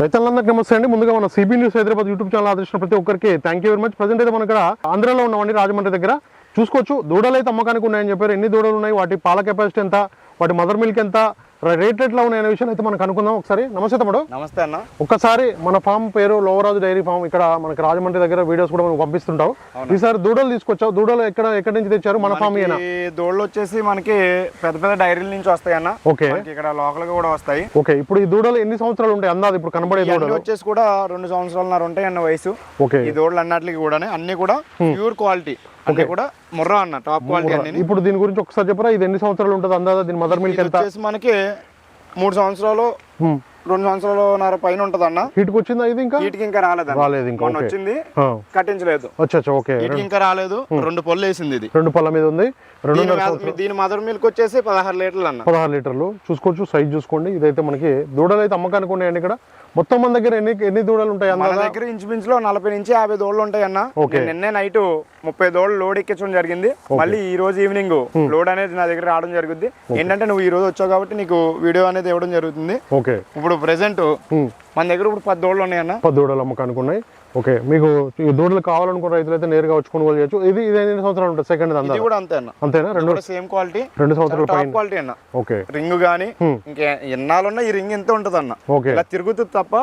రైతులందరికీ నమస్తే అండి. ముందుగా మన CB news Hyderabad YouTube channel ఆదర్శించిన ప్రతి ఒక్కరికి thank you very much present అయితే మన ఇక్కడ ఆంధ్రాలో ఉన్నామండి రాజమండ్రి దగ్గర చూసుకోవచ్చు. దూడలు అయితే అమ్మకానికి ఉన్నాయని చెప్పారు. ఎన్ని దూడలు ఉన్నాయి? వాటి పాల కెపాసిటీ ఎంత? వాటి మదర్ మిల్క్ ఎంత? రేట్ ఎట్లా ఉన్నాయనే విషయం అయితే మనకు అనుకుందాం ఒకసారి. నమస్తే తమ్ముడు. నమస్తే అన్న. ఒక్కసారి మన ఫామ్ పేరు లోవరాజు డైరీ ఫామ్ ఇక్కడ మనకి రాజమండ్రి దగ్గర వీడియోస్ కూడా మనం పంపిస్తుంటావు. ఈసారి దూడలు తీసుకొచ్చావు. దూడలు ఎక్కడ ఎక్కడి నుంచి తెచ్చారు? మన ఫామ్ దోళ్ళు వచ్చేసి మనకి పెద్ద పెద్ద డైరీల నుంచి వస్తాయి అన్న. ఓకే. మనకి ఇక్కడ లోకల్గా కూడా వస్తాయి. ఓకే ఇప్పుడు ఈ దూడలు ఎన్ని సంవత్సరాలు ఉంటాయి అందాది? ఇప్పుడు కనబడే దూడలు. వచ్చేసి కూడా రెండు సంవత్సరాలన్నర ఉంటాయి అన్న వయసు. ఓకే. ఈ దోళ్ళు అన్నట్లకి కూడా అన్ని కూడా ప్యూర్ క్వాలిటీ. కూడా ముర్రా అన్న టాప్ క్వాలిటీ ఇప్పుడు దీని గురించి ఒకసారి చెప్పరా? ఇది ఎన్ని సంవత్సరాలు ఉంటుంది అందాదా? దీని మదర్ మిల్క్ ఎంత? మనకి మూడు సంవత్సరాలు రెండు సంవత్సరాలు పైన ఉంటది అన్న హీట్కి వచ్చిందా ఇది ఇంకా? వీటికి ఇంకా రాలేదు రాలేదు ఇంకా. వచ్చింది కట్టించలేదు. అచ్చా ఓకే. వీటికి ఇంకా రాలేదు రెండు పళ్ళు వేసింది ఇది. రెండు పళ్ళ మీద ఉంది. మ- దీని మదర్ మిల్క్ వచ్చేసి పదహారు లీటర్లు అన్న పదహారు లీటర్లు. చూసుకోవచ్చు సైజ్ చూసుకోండి. ఇదైతే మనకి దూడలు అయితే అమ్మకానికి ఉన్నాయండి ఇక్కడ. మొత్తం మన దగ్గర ఎన్ని ఎన్ని దూడలు ఉంటాయి మన అందాదా దగ్గర ఇంచుమించు లో నలభై నుంచి యాభై దోళ్ళు ఉంటాయి అన్న నిన్నే నైట్ ముప్పై దోళ్ళు లోడ్ ఎక్కించడం జరిగింది. మళ్ళీ ఈ రోజు ఈవినింగ్ లోడ్ అనేది నా దగ్గర రావడం జరుగుద్ది. ఏంటంటే నువ్వు ఈ రోజు వచ్చావు కాబట్టి నీకు వీడియో అనేది ఇవ్వడం జరుగుతుంది. ఓకే. ఇప్పుడు ప్రెసెంట్. మన దగ్గర ఇప్పుడు పది దోళ్ళు ఉన్నాయన్న. పది దూడలు అమ్మకానికి ఉన్నాయి. ఓకే మీకు ఈ దూడలు కావాలనుకున్న రైతులు అయితే నేరుగా వచ్చి కొనుగోలు చేయొచ్చు. ఇది ఇది ఎన్ని సంవత్సరాలు ఉంటుంది? సెకండ్ అందా కూడా అంతే అన్న. అంతేనా? రెండు సేమ్ క్వాలిటీ రెండు సంవత్సరాల పైన. క్వాలిటీ అన్న. ఓకే. రింగ్ గానీ ఇంకా ఎన్నాళ్ళున్నా ఈ రింగ్ ఎంత ఉంటది అన్న ఓకే. ఇలా తిరుగుతుంది తప్ప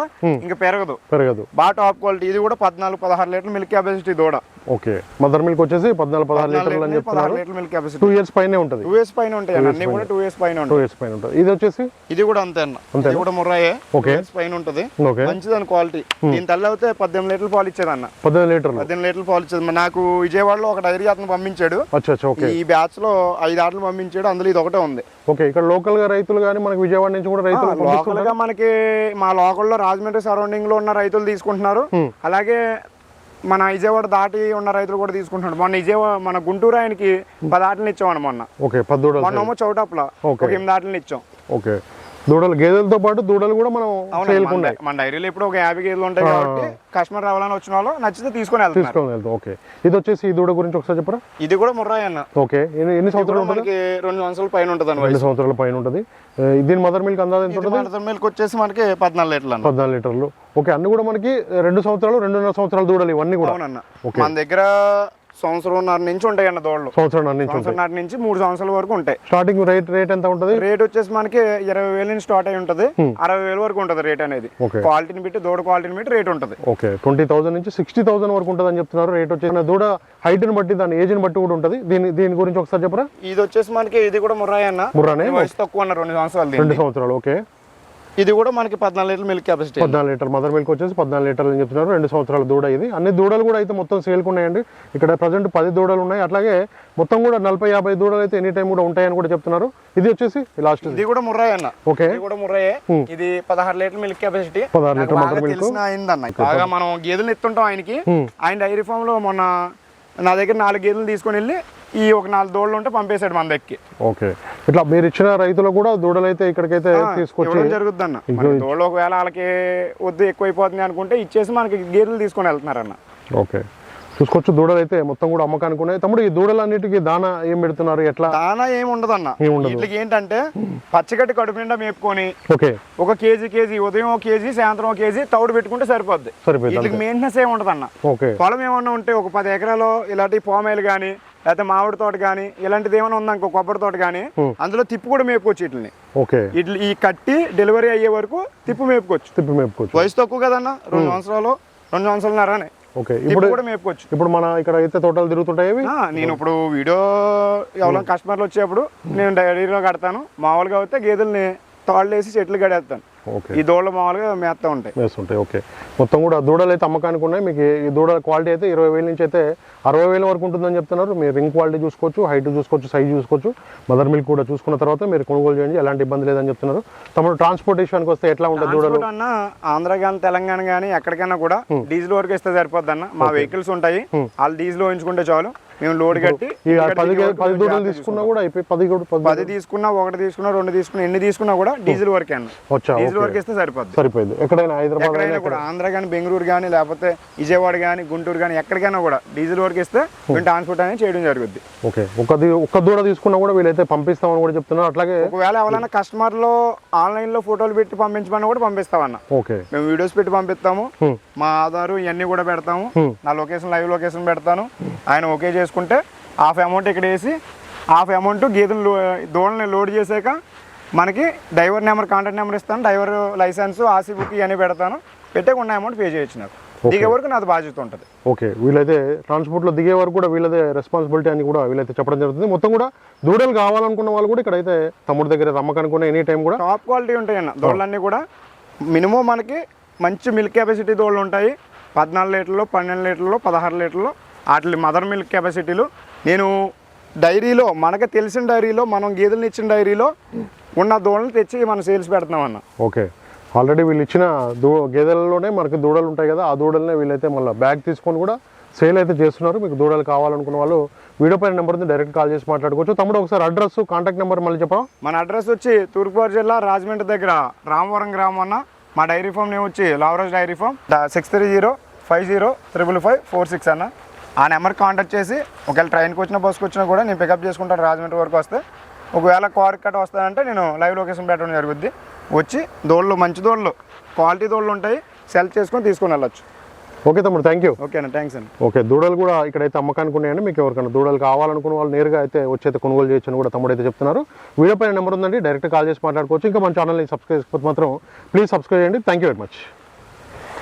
ఇంకా పెరగదు. పెరగదు. బాగా టాప్ క్వాలిటీ ఇది కూడా పద్నాలుగు పదహారు లీటర్ మిల్క్ కెపాసిటీ దూడ. ఓకే. మదర్ మిల్క్ వచ్చేసి పద్నాలుగు పదహారు లీటర్లు అని చెప్తున్నారు. Litre milk capacity two years పైనే ఉంటుంది. టూ ఇయర్స్ పైన ఉంటాయి అన్న. కూడా టూ ఇయర్స్ పైన టూ ఇయర్స్ పైన ఉంటుంది. ఇది వచ్చేసి ఇది కూడా అంతే అన్న. ఇది కూడా ముర్రాయే. ఓకే. పైన ఉంటది. ఓకే. మంచిదని క్వాలిటీ దీని తల్లి అయితే పద్దెనిమిది లీటర్లు పాలు ఇచ్చేది అన్న. పద్దెనిమిది లీటర్లు. పద్దెనిమిది లీటర్లు పాలు ఇచ్చేది. నాకు విజయవాడలో ఒక డైరీ అతను పంపించాడు. ఓకే. ఈ బ్యాచ్లో ఐదు ఆటలు పంపించాడు. అందులో ఇది ఒకటే ఉంది. ఓకే. ఇక్కడ లోకల్గా రైతులు కానీ మనకి విజయవాడ నుంచి కూడా రైతులు లోకల్గా మనకి మా లోకల్లో రాజమండ్రి సరౌండింగ్లో ఉన్న రైతులు తీసుకుంటున్నారు. అలాగే మన విజయవాడ దాటి ఉన్న రైతులు కూడా తీసుకుంటున్నారు మొన్న విజయవాడ మన గుంటూరు ఆయనకి పది ఆటలు ఇచ్చాం మొన్న. ఓకే పది దూడలు మొన్నేమో చౌటాపుల. ఒక ఎనిమిది ఆటలు ఇచ్చాం. ఓకే. దూడలు గేదెలతో పాటు దూడలు కూడా మనం మన డైరీలో ఇప్పుడు ఒక యాభై కేజీలు ఉంటాయి కాబట్టి కస్టమర్ రావాలని వచ్చిన వాళ్ళు నచ్చితే తీసుకొని వెళ్తున్నారు. తీసుకొని వెళ్తాం ఓకే. ఇది వచ్చేసి ఈ దూడ గురించి ఒకసారి చెప్పరా? ఇది కూడా ముర్రాయి అన్న. ఓకే. ఎన్ని సంవత్సరాలు మనకి రెండు సంవత్సరాల పైన ఉంటుంది అన్న రెండు సంవత్సరాల పైన ఉంటుంది. దీని మదర్ మిల్క్ అందాజ ఎంత ఉంటుంది? వయసు మిల్క్ వచ్చేసి మనకి పద్నాలుగు లీటర్లు పద్నాలుగు లీటర్లు. ఓకే అన్ని కూడా మనకి రెండు సంవత్సరాలు రెండున్నర సంవత్సరాలు దూడలు ఇవన్నీ కూడా. అవునన్న. మన దగ్గర సంవత్సరంన్నర నుంచి ఉంటాయి అన్న దోళ్ళు సంవత్సరం నుంచి సంవత్సరంన్నర నుంచి మూడు సంవత్సరాల వరకు ఉంటాయి. స్టార్టింగ్ రేట్ రేట్ ఎంత ఉంటుంది? రేట్ వచ్చేసి మనకి ఇరవై వేల నుంచి స్టార్ట్ అయి ఉంటుంది. అరవై వేల వరకు ఉంటుంది రేట్ అనేది. క్వాలిటీని బట్టి దూడ క్వాలిటీని బట్టి రేట్ ఉంటుంది. ఓకే ట్వంటీ థౌసండ్ నుంచి సిక్స్టీ థౌసండ్ వరకు ఉంటుంది అని చెప్తున్నారు. రేట్ వచ్చేసి దూడ హైట్ని బట్టి దాని ఏజ్ని బట్టి కూడా ఉంటుంది. దీని దీని గురించి ఒకసారి చెప్పరా? ఇది వచ్చేసి మనకి ఇది కూడా ముర్రాయి అన్న ముర్రానే వయసు తక్కువ అన్న రెండు సంవత్సరాలు. రెండు సంవత్సరాలు ఓకే. ఇది కూడా మనకి పద్నాలుగు లీటర్ మిల్క్ కెపాసిటీ పద్నాలుగు లీటర్ మదర్ మిల్క్ వచ్చేసి పద్నాలుగు లీటర్లు అని చెప్తున్నారు. రెండు సంవత్సరాల దూడ ఇది. అన్ని దూడలు కూడా అయితే మొత్తం సేల్కి ఉన్నాయండి. ఇక్కడ ప్రజెంట్ పది దూడలు ఉన్నాయి. అట్లాగే మొత్తం కూడా నలభై యాభై దూడలు అయితే ఎనీ టైం కూడా ఉంటాయని కూడా చెప్తున్నారు. ఇది వచ్చేసి లాస్ట్ ఇది. కూడా ముర్రాయి అన్న. ఓకే. ఇది కూడా ముర్రాయే ఇది పదహారు లీటర్ మిల్క్ కెపాసిటీ పదహారు లీటర్ మదర్ మిల్క్ అయిందన్న బాగా మనం గేదెలు ఎత్తుంటాం ఆయనకి. ఆయన డైరీ ఫామ్లో మొన్న నా దగ్గర నాలుగు గేదెలు తీసుకొని వెళ్ళి ఈ ఒక నాలుగు దోళ్ళు ఉంటే పంపేశాడు మన దగ్గరికి. ఓకే. ఇట్లా మీరు ఇచ్చిన రైతులకు కూడా దూడలు అయితే ఇక్కడికైతే తీసుకొచ్చి జరుగుద్ది అన్న దోళ్ళు ఒకవేళ వాళ్ళకి వద్దు ఎక్కువైపోతుంది అనుకుంటే ఇచ్చేసి మనకి గేదెలు తీసుకొని వెళ్తున్నారన్న. ఓకే. చూసుకోవచ్చు దూడలు అయితే మొత్తం కూడా అమ్మకానికి ఉన్నాయి తమ్ముడు ఈ దూడలన్నిటికీ దానా ఏం పెడుతున్నారు? ఎట్లా? దానా ఏమి ఉండదు. అన్న. వీటికి ఏంటంటే పచ్చిగడ్డి కడుపు నిండా మేపుకొని ఓకే. ఒక కేజీ కేజీ ఉదయం ఒక కేజీ సాయంత్రం ఒక కేజీ తౌడు పెట్టుకుంటే సరిపోద్ది. సరిపోయింది వీటికి మెయింటెనెన్స్ ఏమి ఉండదు అన్న ఓకే. పొలం ఏమన్నా ఉంటే ఒక పది ఎకరాలు ఇలాంటి పామాయిల్ కానీ లేకపోతే మామిడి తోట కానీ ఇలాంటిది ఏమైనా ఉందనుకో కొబ్బరి తోట కానీ అందులో తిప్పు కూడా మేపుకోవచ్చు వీటిని. ఓకే. ఇట్లా ఈ కట్టి డెలివరీ అయ్యే వరకు తిప్పు మేపుకోవచ్చు. తిప్పి మేపుకోవచ్చు. వయసు తక్కువ కదన్న రెండు సంవత్సరాలు రెండు సంవత్సరాలన్నరనే ఓకే. ఇప్పుడు కూడా మేపుకోవచ్చు. ఇప్పుడు మన ఇక్కడ అయితే తోటలు తిరుగుతుంటాయి నేను ఇప్పుడు వీడియో ఎవరైనా కస్టమర్లు వచ్చేప్పుడు నేను డైరీలో కడతాను. మామూలుగా అయితే గేదెల్ని తాళ్ళు వేసి చెట్లు గడేస్తాను ఓకే ఈ దోళ్ళు మామూలుగా మేస్తా ఉంటాయి. వేస్తుంటాయి ఓకే. మొత్తం కూడా దూడలు అయితే అమ్మకానికి ఉన్నాయి. మీకు ఈ దూడల క్వాలిటీ అయితే ఇరవై వేల నుంచి అయితే అరవై వేల వరకు ఉంటుందని చెప్తున్నారు. మీరు రింగ్ క్వాలిటీ చూసుకోవచ్చు హైట్ చూసుకోవచ్చు సైజ్ చూసుకోవచ్చు. మదర్ మిల్క్ కూడా చూసుకున్న తర్వాత మీరు కొనుగోలు చేయండి. ఎలాంటి ఇబ్బంది లేదని చెప్తున్నారు. తమను ట్రాన్స్పోర్టేషన్కి వస్తే ఎట్లా ఉంటుంది దూడలు? అన్న ఆంధ్ర కానీ తెలంగాణ కానీ ఎక్కడికైనా కూడా డీజిల్ వరకు ఇస్తే సరిపోద్ది అన్న. మా వెహికల్స్ ఉంటాయి. వాళ్ళు డీజిల్ వేయించుకుంటే చాలు. మేము లోడ్ కట్టి పది దూడలు తీసుకున్నా కూడా అయిపోయి పది తీసుకున్నా ఒకటి తీసుకున్నా రెండు తీసుకున్నా ఎన్ని తీసుకున్నా కూడా డీజిల్ వరకే అన్న. డీజిల్. వరకు ఇస్తే సరిపోద్ది. సరిపోయింది. ఎక్కడైనా హైదరాబాద్ కూడా ఆంధ్ర కానీ బెంగళూరు కానీ లేకపోతే విజయవాడ కానీ గుంటూరు కానీ ఎక్కడికైనా కూడా డీజిల్ వరకు ఇస్తే మేము ట్రాన్స్పోర్ట్ అనేది చేయడం జరుగుద్ది. ఓకే. ఒక ఒక్క దూడ తీసుకున్నా కూడా వీళ్ళైతే పంపిస్తామని కూడా చెప్తున్నారు. అట్లాగే ఒకవేళ ఎవరైనా కస్టమర్లో ఆన్లైన్లో ఫోటోలు పెట్టి పంపించమన్నా కూడా పంపిస్తామన్న. ఓకే. మేము వీడియోస్ పెట్టి పంపిస్తాము. మా ఆధారు ఇవన్నీ కూడా పెడతాము. నా లొకేషన్ లైవ్ లొకేషన్ పెడతాను. ఆయన ఓకే చేసుకుంటే హాఫ్ అమౌంట్ ఇక్కడ వేసి హాఫ్ అమౌంట్ గీతలు లో- దూడల్ని లోడ్ చేసాక మనకి డ్రైవర్ నెంబర్ కాంటాక్ట్ నెంబర్ ఇస్తాను డ్రైవర్ లైసెన్స్ ఆర్సీ బుక్ ఇవన్నీ పెడతాను పెట్టే ఉన్న అమౌంట్ పే చేయొచ్చు నాకు. దిగే వరకు నాది బాధ్యత ఉంటుంది. ఓకే. వీళ్ళైతే ట్రాన్స్పోర్ట్లో దిగే వరకు కూడా వీళ్ళదే రెస్పాన్సిబిలిటీ అని కూడా వీళ్ళైతే చెప్పడం జరుగుతుంది. మొత్తం కూడా దూడలు కావాలనుకున్న వాళ్ళు కూడా ఇక్కడైతే తమ్ముడి దగ్గర రమ్మకనుకున్న ఎనీ టైం కూడా టాప్ క్వాలిటీ ఉంటాయి అన్న దోళ్ళన్నీ కూడా. మినిమం మనకి మంచి మిల్క్ కెపాసిటీ దోళ్ళు ఉంటాయి. పద్నాలుగు లీటర్లు పన్నెండు లీటర్లు పదహారు లీటర్లు. వాటి మదర్ మిల్క్ కెపాసిటీలు. నేను డైరీలో మనకి తెలిసిన డైరీలో మనం గేదెలను ఇచ్చిన డైరీలో ఉన్న దూడలను తెచ్చి మనం సేల్స్ పెడుతున్నాం అన్న. ఓకే. ఆల్రెడీ వీళ్ళు ఇచ్చిన దూ గేదెలలోనే మనకి దూడలు ఉంటాయి కదా ఆ దూడలనే వీళ్ళైతే మళ్ళీ బ్యాగ్ తీసుకొని కూడా సేల్ అయితే చేస్తున్నారు. మీకు దూడలు కావాలనుకున్న వాళ్ళు వీడియో పైన నెంబర్ డైరెక్ట్ కాల్ చేసి మాట్లాడుకోవచ్చు. తమ్ముడు ఒకసారి అడ్రస్ కాంటాక్ట్ నెంబర్ మళ్ళీ చెప్పరా మన అడ్రస్ వచ్చి తూర్పుగోదావరి జిల్లా రాజమండ్రి దగ్గర రామవరం గ్రామం అన్న. మా డైరీ ఫామ్ నేమ్ వచ్చి Lavaraj dairy farm six three zero five zero triple five four six అన్న. ఆ నెంబర్ కాంటాక్ట్ చేసి ఒకవేళ ట్రైన్కి వచ్చినా బస్కి వచ్చినా కూడా నేను పికప్ చేసుకుంటాను రాజమండ్రి వరకు వస్తే. ఒకవేళ కార్ కట్ వస్తానంటే నేను లైవ్ లొకేషన్ పెట్టడం జరుగుద్ది. వచ్చి దోళ్ళు మంచి దోళ్ళు క్వాలిటీ దోళ్ళు ఉంటాయి సెల్ చేసుకొని తీసుకొని వెళ్ళొచ్చు. ఓకే తమ్ముడు థ్యాంక్ యూ ఓకేనా థ్యాంక్స్ అండి ఓకే దూడలు కూడా ఇక్కడైతే అమ్మకానికి ఉన్నాయండి. మీకు ఎవరికైనా దూడలు కావాలనుకున్న వాళ్ళు నేరుగా అయితే వచ్చైతే కొనుగోలు చేయొచ్చు అని కూడా తమ్ముడు అయితే చెప్తున్నారు. వీడియో పైన నెంబర్ ఉందండి డైరెక్ట్ కాల్ చేసి మాట్లాడుకోవచ్చు. ఇంకా మన ఛానల్ని సబ్స్క్రైబ్ మాత్రం ప్లీజ్ సబ్స్క్రైబ్ చేయండి. Thank you very much